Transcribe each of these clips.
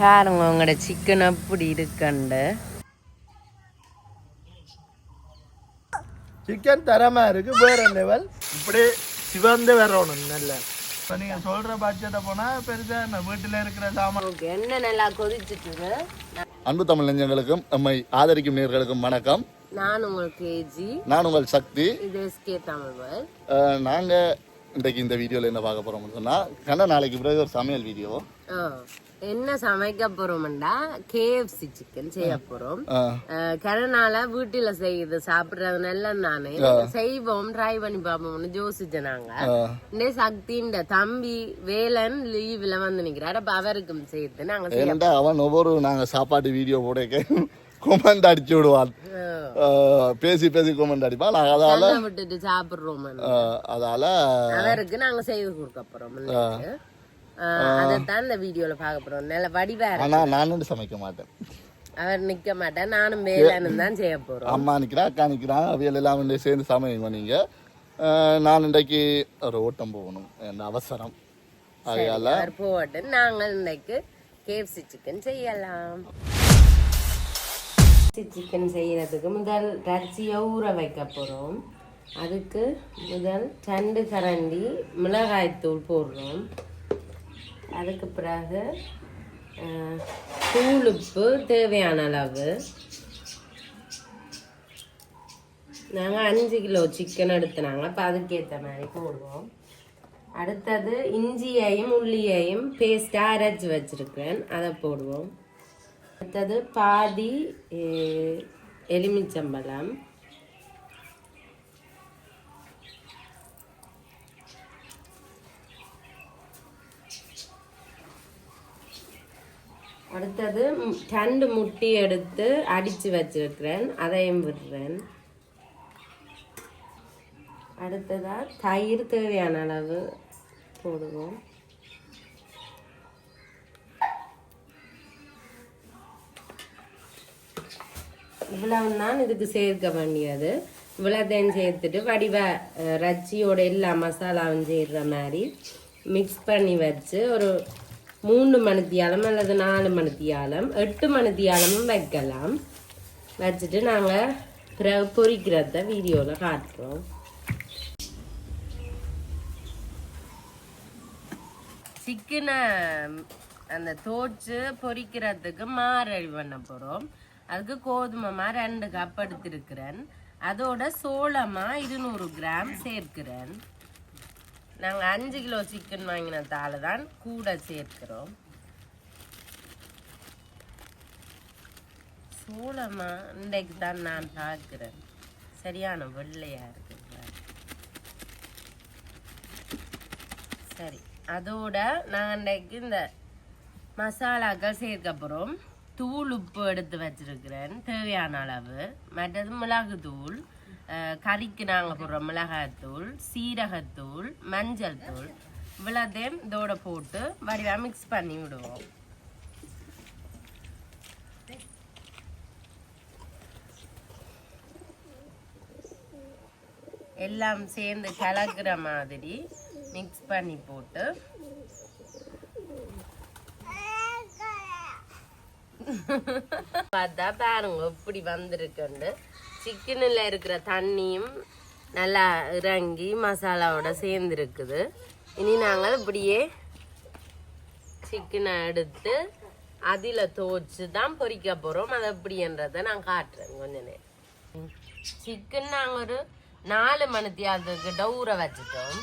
பாருங்க உங்களோட சிக்கன் அப்படி இருக்குண்டு சிக்கன் தரமா இருக்கு வேற லெவல் இப்படி சிவந்து வரணும் நல்ல இப்போ நீங்க சொல்ற பட்ஜெட்டை போனா பெருசா என்ன வீட்டுல இருக்கிற சாமான். என்ன நல்லா கொதிச்சுட்டு அன்பு தமிழ் நெஞ்சங்களுக்கும் நம்மை ஆதரிக்கும் நேர்களுக்கும் வணக்கம். நான் உங்கள் கேஜி. நான் உங்கள் சக்தி. இது எஸ்கே தமிழ் வேர்ல்ட். அஹ், நாங்க இன்றைக்கு இந்த வீடியோல என்ன பார்க்க போறோம்னு சொன்னா கண்ணா நாளைக்கு பிறகு ஒரு சமையல் வீடியோ என்ன சமைக்க போறோம்டா? கேஎஃப்சி சிக்கன் செய்ய போறோம். கரனால வீட்டுல செய்யுது சாப்பிடுறது நல்ல நானே செய்வோம் ட்ரை பண்ணி பார்ப்போம்னு யோசிச்சேன் நாங்க. இந்த சக்தின்ற தம்பி வேலன் லீவ்ல வந்து நிக்கிறாரு. அப்ப அவருக்கும் சேர்த்து நாங்க அவன் ஒவ்வொரு நாங்க சாப்பாட்டு வீடியோ போட கொமெண்ட் அடிச்சு விடுவான். பேசி பேசி கொமெண்ட் அடிப்பான். நான் அதால விட்டுட்டு சாப்பிடுறோம். அதால அவருக்கு நாங்க செய்து கொடுக்க போறோம். அதைத்தான் இந்த வீடியோல பார்க்க போறோம். நல்ல வடிவாரு ஆனா நானும் சமைக்க மாட்டேன். அவர் நிக்க மாட்டேன் நானும் வேலைன்னு தான் செய்ய போறோம். அம்மா நிக்கிறா அக்கா நிக்கிறான் அவியல் எல்லாம் வந்து சேர்ந்து சமைங்க நீங்க நான் இன்றைக்கு ஒரு ஓட்டம் போகணும். என் அவசரம். அதையால அவர் போட்டு நாங்கள் இன்னைக்கு கேஎஃப்சி சிக்கன் செய்யலாம். சிக்கன் செய்யறதுக்கு முதல் ரச்சியை ஊற வைக்க போறோம். அதுக்கு முதல் ரெண்டு கரண்டி மிளகாய்த்தூள் போடுறோம். அதுக்கு பிறகு ஆஹ், தூளுப்பு தேவையான அளவு. நாங்கள் அஞ்சு கிலோ சிக்கன் எடுத்துனாங்க. அப்போ அதுக்கேற்ற மாதிரி போடுவோம். அடுத்தது இஞ்சியையும் உள்ளியையும் பேஸ்ட்டாக அரைச்சி வச்சுருக்கேன் அதை போடுவோம். அடுத்தது பாதி எலுமிச்சம்பழம். அடுத்தது தண்டு ரெண்டு முட்டி எடுத்து அடித்து வச்சிருக்கிறேன் அதையும் விடுறேன் அடுத்ததாக தயிர் தேவையான அளவு போடுவோம் இவ்வளவு தான் இதுக்கு சேர்க்க வேண்டியது இவ்வளோத்தையும் சேர்த்துட்டு வடிவ ரச்சியோட எல்லா மசாலாவும் சேர்ற மாதிரி மிக்ஸ் பண்ணி வச்சு ஒரு மூணு மணித்தியாலம் அல்லது நாலு மணித்தியாலம் எட்டு மணித்தியாலமும் வைக்கலாம். வச்சுட்டு நாங்கள் பிறகு பொரிக்கிறத வீடியோவில் காட்டுறோம். சிக்கனை அந்த தோச்சு பொரிக்கிறதுக்கு மாரழி பண்ண போகிறோம் அதுக்கு கோதுமைமா ரெண்டு கப் எடுத்துருக்கிறேன். அதோட சோளமா இருநூறு கிராம் சேர்க்கிறேன். நாங்கள் அஞ்சு கிலோ சிக்கன் வாங்கினதால தான் கூட சேர்க்கிறோம். சோளமா? இன்றைக்கு தான் நான் பார்க்குறேன். சரியான வெள்ளையா இருக்குங்க சரி அதோட நான் இன்றைக்கு இந்த மசாலாக்கள் சேர்க்க போகிறோம் தூள் உப்பு எடுத்து வச்சிருக்கிறேன். தேவையான அளவு. மற்றது மிளகு தூள் கறிக்கு நாங்கள் போடுறோம் மிளகாய்த்தூள் சீரகத்தூள் மஞ்சள் தூள் இவ்வளோத்தையும் இதோட போட்டு வடிவாக மிக்ஸ் பண்ணி விடுவோம். எல்லாம் சேர்ந்து கலக்கிற மாதிரி மிக்ஸ் பண்ணி போட்டு. பார்த்தா பாருங்க எப்படி வந்திருக்குண்டு சிக்கனில் இருக்கிற தண்ணியும் நல்லா இறங்கி மசாலாவோட சேர்ந்துருக்குது. இனி நாங்கள் இப்படியே சிக்கனை எடுத்து அதில் துவச்சி தான் பொரிக்க போகிறோம் அது எப்படின்றத நான் காட்டுறேன் கொஞ்ச நேரம். சிக்கன் நாங்கள் ஒரு நாலு மணித்தியாலத்துக்கிட்ட ஊற வச்சுட்டோம்.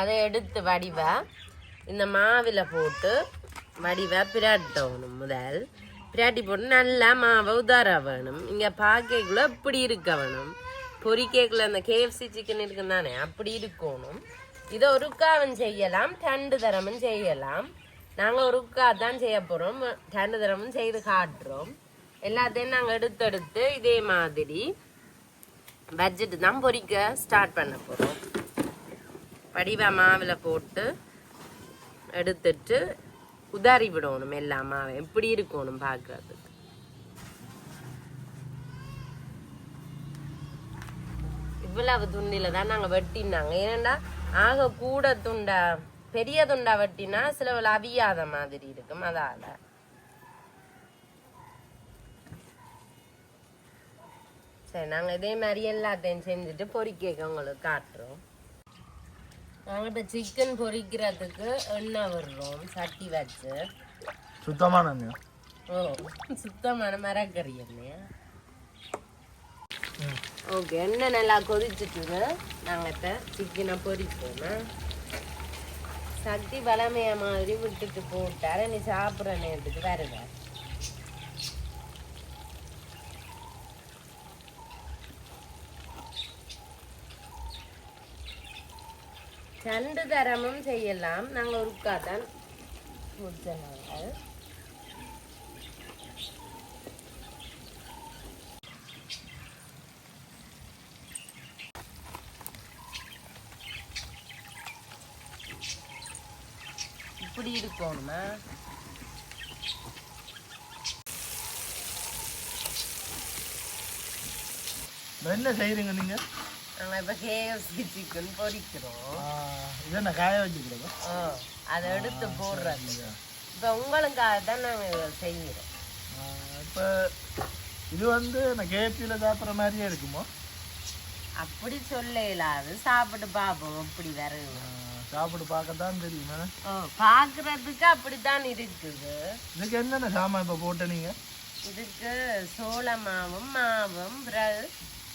அதை எடுத்து வடிவ இந்த மாவில் போட்டு வடிவ பிரட்டணும் முதல். பிராட்டி போட்டு நல்லா மாவை வேணும். இங்கே பாக்கைக்குள்ள இப்படி இருக்க வேணும். பொரிக்கைக்குள்ள அந்த கேஎஃப்சி சிக்கன் இருக்குன்னு தானே அப்படி இருக்கணும். இதை ஒருக்காவும் செய்யலாம் ரெண்டு தரமும் செய்யலாம். நாங்கள் ஒருக்கா தான் செய்ய போகிறோம் ரெண்டு தரமும் செய்து காட்டுறோம். எல்லாத்தையும் நாங்கள் எடுத்தெடுத்து இதே மாதிரி வச்சுட்டு தான் பொரிக்க ஸ்டார்ட் பண்ண போகிறோம் வடிவ மாவில் போட்டு எடுத்துட்டு உதாரி விடணும் எல்லாம் அவன். எப்படி இருக்கணும் பார்க்கறதுக்கு? இவ்வளவு துண்டில தான் நாங்கள் வெட்டினாங்க. ஏன்னா ஆக கூட துண்டா பெரிய துண்டா வெட்டினா சில அவியாத மாதிரி இருக்கும். அதால. சரி நாங்க இதே மாதிரி எல்லாத்தையும் செஞ்சுட்டு பொறிக்கேக்க உங்களுக்கு காட்டுறோம். நாங்கள் இப்போ சிக்கன் பொரிக்கிறதுக்கு எண்ணெய் விடுறோம் சட்டி வச்சு. சுத்தமான எண்ணெய்? ஓ சுத்தமான மரக்கறி எண்ணெயா? ஓகே எண்ணெய் நல்லா கொதிச்சுட்டு நாங்கள் இப்போ சிக்கனை பொரிப்போம் சக்தி பலமைய மாதிரி விட்டுட்டு போட்டார நீ சாப்பிட்ற நேரத்துக்கு வருவ ரெண்டு தரமும் செய்யலாம் நாங்கள் ஒருக்கா தான் இப்படி இருக்கணுமா என்ன செய்கிறீங்க நீங்கள் நாங்கள் இப்போ கேஎஃப்சி சிக்கன் பொரிக்கிறோம் இது காய அதை எடுத்து போடுறது. இப்போ உங்களுக்காக தான் நாங்கள் செய்கிறோம். இப்போ இது வந்து நான் கேபியில் சாப்பிட்ற மாதிரியே இருக்குமோ? அப்படி சொல்ல இயலாது சாப்பிட்டு பார்ப்போம் எப்படி வருது ஆ, சாப்பிட்டு பார்க்க தான் தெரியுமா. ஓ பார்க்குறதுக்கு அப்படித்தான் இருக்குது. இதுக்கு என்னென்ன சாமான் இப்போ போட்ட நீங்கள் இதுக்கு சோள மாவும் மாவும் பிறகு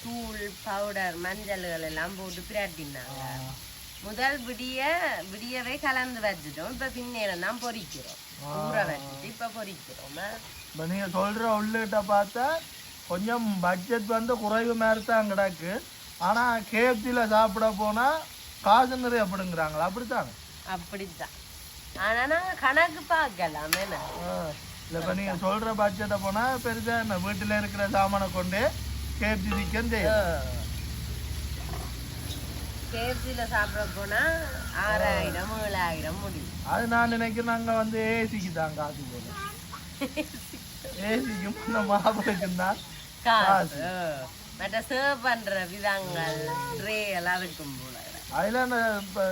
தூள் பவுடர் மஞ்சள்கள் எல்லாம் போட்டு பிரட்டினாங்க முதல் விடிய விடியவே கலந்து வச்சுட்டோம். இப்போ பின்னேரம் தான் பொரிக்கிறோம் ஊற வச்சுட்டு இப்போ பொரிக்கிறோம் இப்போ நீங்கள் சொல்கிற உள்ளிட்ட பார்த்தா கொஞ்சம் பட்ஜெட் வந்து குறைவு மாதிரி தான் கிடக்கு. ஆனால் கேஎஃப்சியில் சாப்பிட போனால் காசு நிறைய அப்படிங்கிறாங்களா அப்படித்தாங்க அப்படித்தான். ஆனா நாங்க கணக்கு பார்க்கலாம். இல்லை இப்போ நீங்கள் சொல்கிற பட்ஜெட்டை போனால் பெருசாக என்ன? வீட்டில் இருக்கிற சாமானை கொண்டு கேஎஃப்சி சிக்கன் கேஎஃப்சியில் சாப்பிட போனா ஆறாயிரம் ஏழாயிரம் முடியும். அது நான் நினைக்கிறேன் நாங்கள் வந்து ஏசிக்கு தான் காசு போதும். ஏசிக்கும் இந்த மாப்பிளைக்கும் தான் காசு. மற்ற சர்வ் பண்ற விதங்கள் ட்ரே எல்லாம் இருக்கும் போல. அதில் இப்போ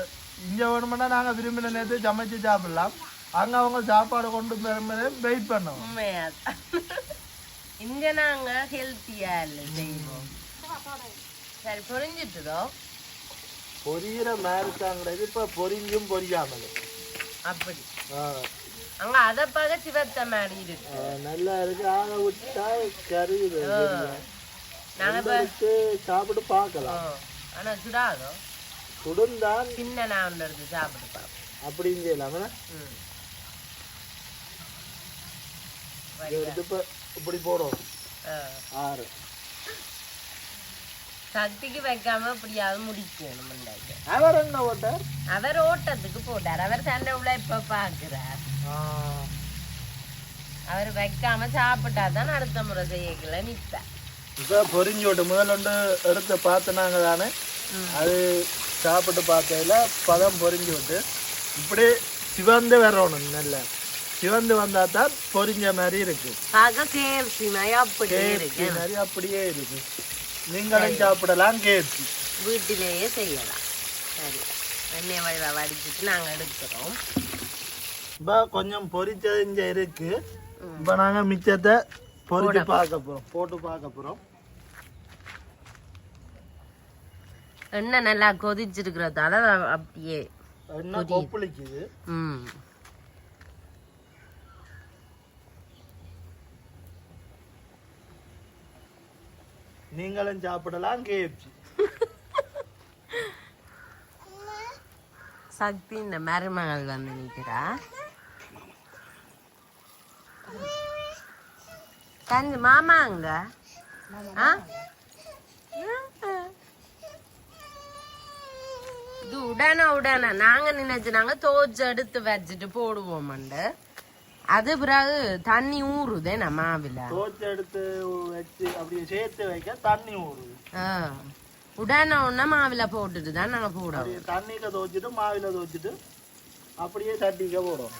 இங்கே வேணுமென்னா நாங்கள் விரும்பின நேரத்து சமைச்சு சாப்பிடலாம். அங்கே அவங்க சாப்பாடு கொண்டு வரும்போது வெயிட் பண்ணுவோம் உண்மையா? இங்க நாங்க ஹெல்த்தியா இல்லை செய்வோம் சரி புரிஞ்சுட்டுதோ? பொரியிற மாதிரி தான் கிடையாது இப்போ பொரிஞ்சும் பொரியாமலும் அப்படி. அங்க அதை பார்க்க சிவத்த மாதிரி இருக்கு. நல்லா இருக்கு. ஆக விட்டா எடுத்து சாப்பிட்டு பார்க்கலாம். ஆனா சுடாதோ? சுடுந்தான் சின்ன நான் எடுத்து சாப்பிட்டு பார்ப்போம். அப்படின்னு செய்யலாமா. எடுத்து இப்படி போடுறோம் ஆ. ஆறு. சக்திக்கு வைக்காம இப்படியாவது முடிக்கணும் அவர் என்ன ஓட்டார்? அவர் ஓட்டத்துக்கு போட்டார். அவர் சண்டை உள்ள இப்ப பாக்குறார். அவர் வைக்காம சாப்பிட்டா தான் அடுத்த முறை செய்யக்கல நிப்ப இப்போ பொரிஞ்சு விட்டு முதல்ல ஒன்று எடுத்து பார்த்தனாங்க தானே? அது சாப்பிட்டு பார்த்ததுல பதம் பொரிஞ்சு விட்டு இப்படி சிவந்து வரணும் நல்லா. சிவந்து வந்தா தான் பொரிஞ்ச மாதிரி இருக்கு. கேஎஃப்சி மாதிரி அப்படியே இருக்கு நீங்களும் சாப்பிடலாம் கேஎஃப்சி. வீட்டிலேயே செய்யலாம். சரி. எண்ணெய் வடிவா வடிச்சிட்டு நாங்க எடுக்கிறோம். இப்போ கொஞ்சம் பொரிச்சது இங்க இருக்கு இப்போ நாங்க மிச்சத்தை பொரிச்சு பார்க்க போறோம். போட்டு பார்க்க போறோம். எண்ணெய் நல்லா கொதிச்சிருக்கிறதால அப்படியே என்ன கொப்பளிக்குது. ம். நீங்களும் சாப்பிடலாம் கேப்சி சக்தி இந்த மருமகள் வந்து நிற்கிறா கஞ்சு மாமா அங்க? ஆ? இது உடனே உடனே. நாங்க நினைச்சு நாங்க தோச்சு எடுத்து வச்சுட்டு போடுவோம்ண்டு அது பிறகு தண்ணி ஊறுதே நம்ம மாவில எடுத்து வச்சு அப்படியே சேர்த்து வைக்க தண்ணி ஊறுது. உடனே உடனே மாவில போட்டுட்டு தான் நாங்க போடுவோம் தண்ணியில துவச்சிட்டு மாவில துவச்சிட்டு அப்படியே சட்டிக்க போடும்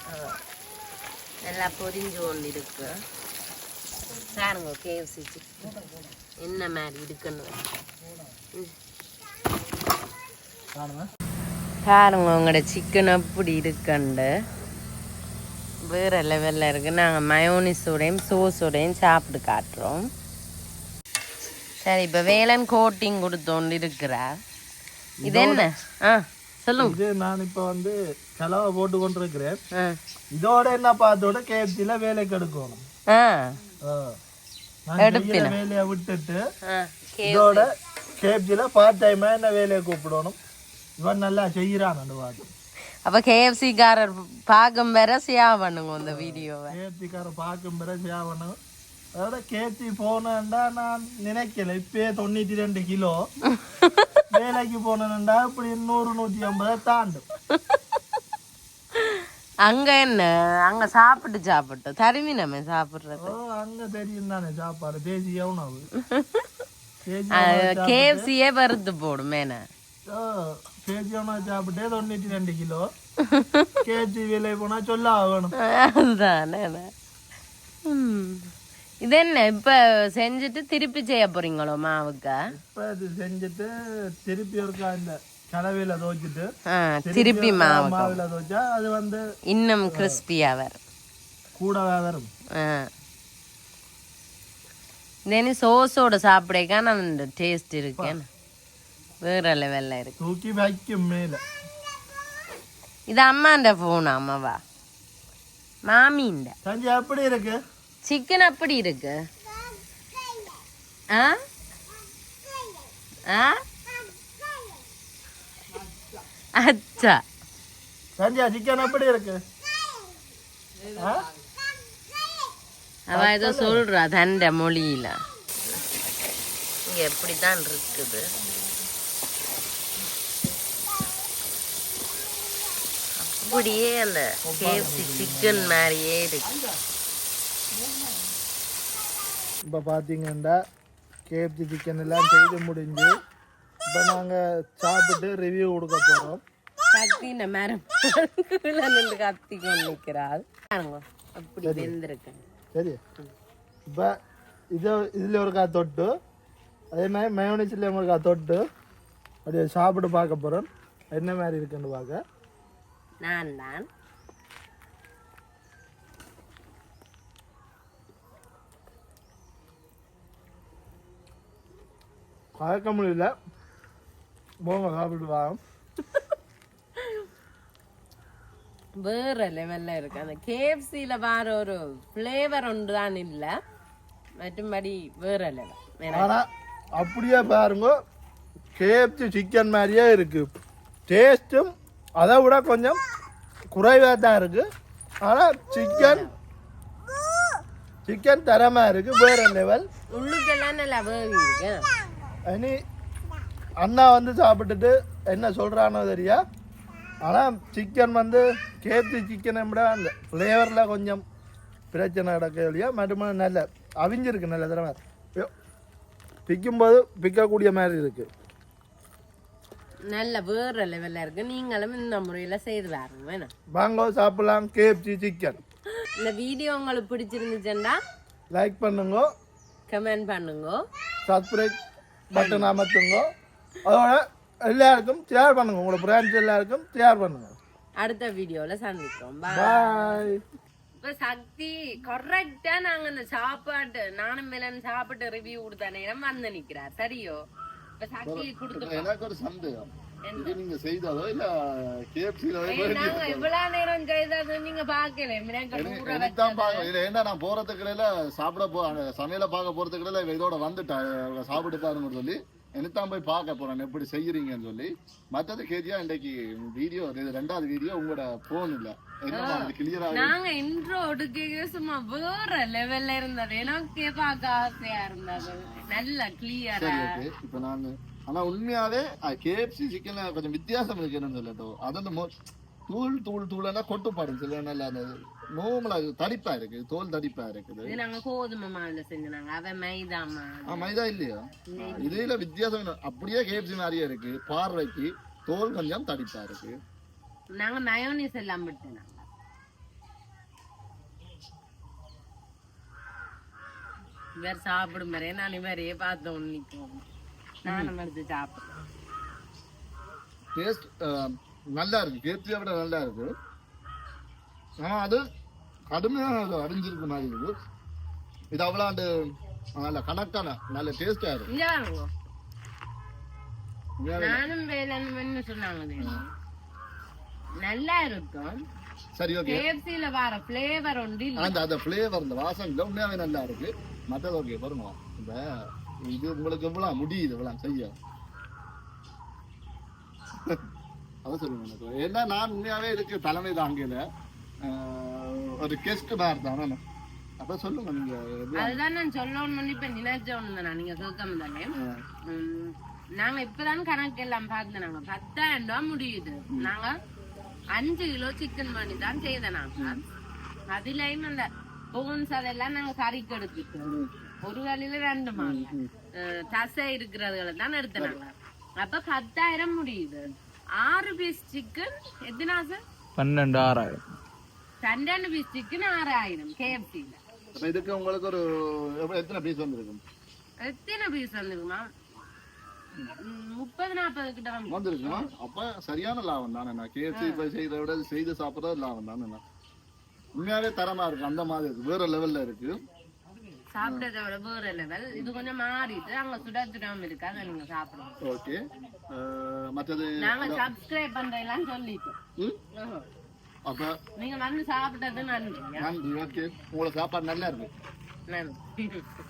நல்லா பொரிஞ்சு கொண்டு இருக்கு பாருங்க கேஎஃப்சி என்ன மாதிரி இருக்குன்னு. பாருங்க உங்களோட சிக்கன் அப்படி இருக்குண்டு வேற லெவலில் இருக்கு. நாங்கள் மயோனிஸோடையும் சோஸோடையும் சாப்பிட்டு காட்டுறோம். சரி இப்ப வேலன் கோட்டிங் கொடுத்தோண்டு இருக்கிறார் இது என்ன? ஆ சொல்லுங்க. இது நான் இப்போ வந்து செலவை போட்டு கொண்டிருக்கிறேன். இதோட என்ன பார்த்தோட கேஎஃப்சில வேலைக்கு எடுக்கணும். வேலையை விட்டுட்டு இதோட கேஎஃப்சில பார்ட் டைமா என்ன வேலையை கூப்பிடணும்? இவன் நல்லா செய்யறான் பார்த்து அப்ப கேஎஃப்சி காரர் பாகம் வேற ஷேர் பண்ணுங்க இந்த வீடியோவை கேஎஃப்சிக்கார பார்க்கும் பிறகு சேவணும் அதோட கேஎஃப்சி போனேன்டா நான் நினைக்கல இப்பயே தொண்ணூத்தி ரெண்டு கிலோ வேலைக்கு போனேன்டா இப்படி நூறு நூத்தி ஐம்பதை தாண்டும் அங்க என்ன அங்க சாப்பிட்டு சாப்பிட்டு தருவி நம்ம சாப்பிடுறது அங்க தெரியும் தானே சாப்பாடு தேசிய உணவு கேஎஃப்சியே வறுத்து போடும் மேன கேஜி உணவு சாப்பிட்டே ரெண்டு கிலோ. கேஜி விலை போனா சொல்ல ஆகணும் அதுதானே. இது என்ன இப்ப செஞ்சுட்டு திருப்பி செய்ய போறீங்களோ மாவுக்கா? இப்ப இது செஞ்சுட்டு திருப்பி ஒருக்கா இந்த கலவையில துவைச்சிட்டு ஆ, திருப்பி மாவு மாவுல துவைச்சா அது வந்து இன்னும் கிறிஸ்பியா வரும். கூடவே வரும் ஆ. இதேனி சோஸோட சாப்பிடக்கா நான் இந்த டேஸ்ட் இருக்கேன் வேற லெவல்ல இருக்கு. தூக்கி வைக்கும் மேல. இது அம்மாண்ட போன் அம்மாவா? மாமிண்ட. சஞ்சய் எப்படி இருக்கு? சிக்கன் அப்படி இருக்கு? ஆ? ஆ? அச்சா. சஞ்சய் சிக்கன் எப்படி இருக்கு? அவ ஏதோ சொல்றா தண்ட மொழியில. இங்க எப்படித்தான் இருக்குது? அப்படியே அந்த கேஎஃப்சி சிக்கன் மாதிரியே இருக்கு. இப்போ பார்த்தீங்கன்னா கேஎஃப்சி சிக்கன் எல்லாம் செய்து முடிஞ்சு இப்போ நாங்கள் சாப்பிட்டு ரிவ்யூ கொடுக்க போகிறோம் சக்தி இந்த மரம் கீழே நின்று கத்தி கொண்டு நிற்கிறாள் அப்படி வெந்திருக்கு. சரி. இப்போ இது இதில் ஒரு கா தொட்டு அதே மாதிரி மயோனிஸில் ஒரு கா தொட்டு அப்படியே சாப்பிட்டு பார்க்க போகிறோம் என்ன மாதிரி இருக்குன்னு பார்க்க. நான் தான் கலக்க முடியல போங்க சாப்பிட்டு வாங்க வேற லெவல்ல இருக்கு. அந்த கேஎஃப்சியில வர ஒரு ஃப்ளேவர் ஒன்று தான் இல்ல. மற்றும்படி வேற லெவல் ஆனால் அப்படியே பாருங்க. கேஎஃப்சி சிக்கன் மாதிரியே இருக்கு. டேஸ்ட்டும் அதை விட கொஞ்சம் குறைவாக தான் இருக்கு. ஆனால் சிக்கன் சிக்கன் தரமாக இருக்கு. வேற லெவல் உள்ளுக்கெல்லாம் நல்லா இனி அண்ணா வந்து சாப்பிட்டுட்டு என்ன சொல்கிறானோ தெரியா? ஆனால் சிக்கன் வந்து கேப்சி சிக்கனை விட அந்த ஃப்ளேவரில் கொஞ்சம் பிரச்சனை கிடக்க இல்லையா? மட்டும் நல்ல அவிஞ்சிருக்கு நல்ல தடவை பிக்கும்போது பிக்கக்கூடிய மாதிரி இருக்கு. நல்ல வேற லெவல்ல இருக்கு. நீங்களும் இந்த முறையில செய்து பாருங்க வேணும் வாங்க சாப்பிடலாம் கேப்சி சிக்கன் இந்த வீடியோ உங்களுக்கு பிடிச்சிருந்துச்சுன்னா லைக் பண்ணுங்க. கமெண்ட் பண்ணுங்க. சப்ஸ்கிரைப் பட்டன் அமர்த்துங்க. அதோட எல்லாருக்கும் ஷேர் பண்ணுங்க. உங்களோட ஃப்ரெண்ட்ஸ் எல்லாருக்கும் ஷேர் பண்ணுங்க. அடுத்த வீடியோல சந்திக்கிறோம். பாய் இப்ப சக்தி கரெக்டா நாங்க இந்த சாப்பாட்டு நானும் மேலன் சாப்பிட்டு ரிவ்யூ கொடுத்த நேரம் வந்து நிக்கிறார். சரியோ? எனக்கு ஒரு சந்தேகம். இது நீங்க செய்ததோ இல்ல நாங்க இவ்வளவு நேரம் செய்தது நீங்க பாக்கல தான் இல்ல ஏன்னா நான் போறதுக்கு இடையில சாப்பிட போ சமையல பார்க்க போறதுக்கு இடையில இதோட வந்துட்டேன் சாப்பிட்டு பாருங்கன்னு சொல்லி எனத்தான் போய் பார்க்க போறேன். எப்படி செய்யறீங்கன்னு சொல்லி. மத்தது கேஜியா இன்றைக்கு வீடியோ இது ரெண்டாவது வீடியோ உங்களோட போன் இல்ல. நாங்க இன்ட்ரோ எடுக்க சும்மா வேற லெவல்ல இருந்தது. எனக்கே பார்க்க ஆசையா இருந்தது. நல்ல கிளியரா இப்ப நான் ஆனா உண்மையாவே கேஎஃப்சி சிக்கன்ல கொஞ்சம் வித்தியாசம் இருக்கு என்னன்னு சொல்லட்டும் அது அந்த தூள் தூள் தூள்னா கொட்டுப்பாடும் சில நல்ல நோமலா தடிப்பா இருக்கு தோல் தடிப்பா இருக்குது. இது நாங்க கோதுமை மாவுல செஞ்சாங்க அவ மைதா ஆ மைதா இல்லையா? இதுல வித்தியாசம்? அப்படியே கேப்சி மாதிரியே இருக்கு. பார்வைக்கு தோல் கொஞ்சம் தடிப்பா இருக்கு. நாங்க மயோனிஸ் எல்லாம் விட்டு நாங்க. இவர் சாப்பிடும் வரையே நான் இவரையே பார்த்தோம் நிற்கும் நானும் எடுத்து சாப்பிடுறேன். டேஸ்ட் நல்லா இருக்கு. கேப்சியை விட நல்லா இருக்கு. ஆனா அது கடுமையான அது அரிஞ்சிருக்க மாதிரி இருக்கு. இது அவ்வளோ நல்ல கணக்கான நல்ல டேஸ்டா இருக்கும் இங்க வாங்க. உண்மையாவே நானும் வேலைன்னு சொன்னாங்க? நல்லா இருக்கும். சரி ஓகே கேஎஃப்சில வர ஃபிளேவர் இல்ல. அந்த அந்த ஃப்ளேவர் வாசம் இல்லை. உண்மையாவே நல்லா இருக்கு. மற்றது ஓகே பாருங்க. இந்த இது உங்களுக்கு எவ்வளவு முடியுது இவ்வளவு செய்ய சொல்லுங்க எனக்கு. ஏன்னா நான் உண்மையாவே இதுக்கு தலைமை தாங்கல. ஒரு கெஸ்ட் பேர் தான். அப்ப சொல்லுங்க நீங்க அதுதான் நான் சொல்லணும்னு இப்ப நினைச்ச ஒண்ணு நீங்க கேட்காம தானே நாங்க இப்பதான் கணக்கு எல்லாம் பார்த்து நாங்க பத்தாயிரம் ரூபாய் முடியுது. நாங்க அஞ்சு கிலோ சிக்கன் பண்ணி தான் செய்த நாங்க. அதுலயும் அந்த போன்ஸ் அதெல்லாம் நாங்க கறிக்கு எடுத்துட்டோம். ஒரு வேலையில ரெண்டு மாங்க தசை இருக்கிறதுகளை தான் எடுத்தாங்க அப்ப பத்தாயிரம் முடியுது ஆறு பீஸ் சிக்கன் எத்தனை சார் பன்னெண்டு ஆறாயிரம் பன்னெண்டு பீஸ் சிக்கன் ஆறாயிரம் கேஎஃப்சில அப்ப இதுக்கு உங்களுக்கு ஒரு எத்தனை பீஸ் வந்திருக்கும் எத்தனை பீஸ் வந்துருக்குமா முப்பது நாற்பது கிட்ட வந்து வந்திருக்குமா அப்ப சரியான லாபம் தானே நான் கேஎஃப்சி இப்ப செய்யறத விட செய்து சாப்பிடுறது லாபம் தானே உண்மையாவே தரமா இருக்கு அந்த மாதிரி இருக்கு வேற லெவல்ல இருக்கு சாப்பிட்டதை விட வேற லெவல் இது கொஞ்சம் மாறிட்டு அங்க சுட சுடாம இருக்கு. அதை நீங்க சாப்பிடுங்க. ஓகே. மற்றது நாங்க சப்ஸ்கிரைப் பண்றதெல்லாம் சொல்லிட்டோம்? அப்ப நீங்க வந்து சாப்பிட்டது நன்றி. நன்றி. ஓகே. உங்களோட சாப்பாடு நல்லா இருக்கு. நன்றி.